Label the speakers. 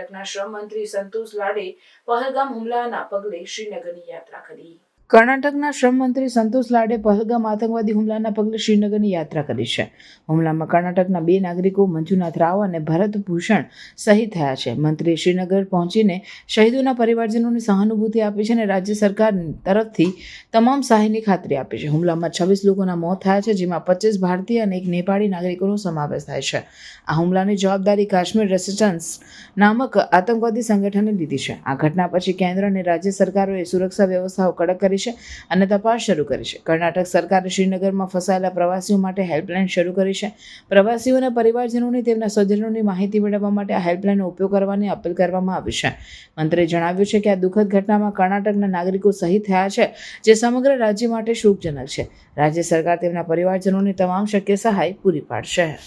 Speaker 1: કર્ણાટકના શ્રમ મંત્રી સંતોષ લાડે પહલગામ હુમલાના પગલે શ્રીનગરની યાત્રા કરી.
Speaker 2: કર્ણાટકના શ્રમ મંત્રી સંતોષ લાડે પહલગામ આતંકવાદી હુમલાના પગલે શ્રીનગરની યાત્રા કરી છે. હુમલામાં કર્ણાટકના બે નાગરિકો મંજુનાથ રાવ અને ભરત ભૂષણ શહીદ થયા છે. મંત્રીએ શ્રીનગર પહોંચીને શહીદોના પરિવારજનોની સહાનુભૂતિ આપી છે અને રાજ્ય સરકાર તરફથી તમામ સહાયની ખાતરી આપી છે. હુમલામાં છવ્વીસ લોકોના મોત થયા છે, જેમાં પચીસ ભારતીય અને એક નેપાળી નાગરિકોનો સમાવેશ થાય છે. આ હુમલાની જવાબદારી કાશ્મીર રેસિસ્ટન્સ નામક આતંકવાદી સંગઠને લીધી છે. આ ઘટના પછી કેન્દ્ર અને રાજ્ય સરકારોએ સુરક્ષા વ્યવસ્થાઓ કડક કરી છે અને તપાસ શરૂ કરી છે. કર્ણાટક સરકારે શ્રીનગરમાં ફસાયેલા પ્રવાસીઓ માટે હેલ્પલાઇન શરૂ કરી છે. પ્રવાસીઓના પરિવારજનોની તેમના સ્વજનોની માહિતી મેળવવા માટે આ હેલ્પલાઇનનો ઉપયોગ કરવાની અપીલ કરવામાં આવી છે. મંત્રીએ જણાવ્યું છે કે આ દુઃખદ ઘટનામાં કર્ણાટકના નાગરિકો શહીદ થયા છે, જે સમગ્ર રાજ્ય માટે શોકજનક છે. રાજ્ય સરકાર તેમના પરિવારજનોની તમામ શક્ય સહાય પૂરી પાડશે.